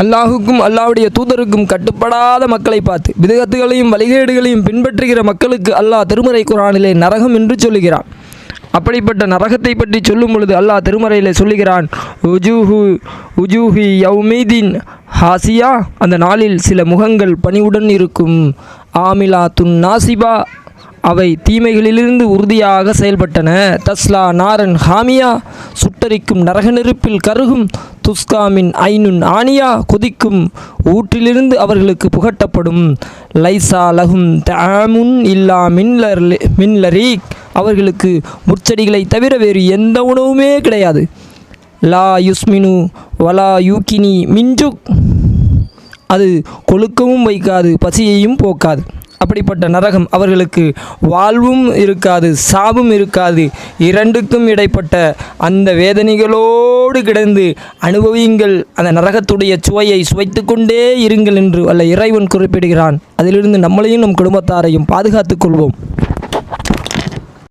அல்லாஹுக்கும் அல்லாவுடைய தூதருக்கும் கட்டுப்படாத மக்களை பார்த்து விதகத்துகளையும் வழிகேடுகளையும் பின்பற்றுகிற மக்களுக்கு அல்லாஹ் திருமறை குரானிலே நரகம் என்று சொல்லுகிறான். அப்படிப்பட்ட நரகத்தை பற்றி சொல்லும் பொழுது அல்லாஹ் திருமறையில் சொல்லுகிறான் உஜூஹு உஜூஹி யௌமீதின் ஹாசியா. அந்த நாளில் சில முகங்கள் பணிவுடன் இருக்கும். ஆமிலா துன் நாசிபா. அவை தீமைகளிலிருந்து உறுதியாக செயல்பட்டன. தஸ்லா நாரன் ஹாமியா. சுட்டரிக்கும் நரக நெருப்பில் கருகும் துஸ்காமின் ஐனுன் ஆனியா கொதிக்கும் ஊற்றிலிருந்து அவர்களுக்கு புகட்டப்படும். லைசா லகும் தாமுன் இல்லா மின்லர் மின்லரீக். அவர்களுக்கு முற்செடிகளை தவிர வேறு எந்த உணவுமே கிடையாது. லா யுஸ்மினு வலா யூக்கினி மின்ஜுக் அது கொழுக்கவும் வைக்காது பசியையும் போக்காது. அப்படிப்பட்ட நரகம் அவர்களுக்கு வாழ்வும் இருக்காது சாவும் இருக்காது. இரண்டுக்கும் இடைப்பட்ட அந்த வேதனைகளோடு கிடந்து அனுபவியுங்கள். அந்த நரகத்துடைய சுவையை சுவைத்து கொண்டே இருங்கள் என்று அல்ல இறைவன் குறிப்பிடுகிறான். அதிலிருந்து நம்மளையும் நம் குடும்பத்தாரையும் பாதுகாத்துக் கொள்வோம்.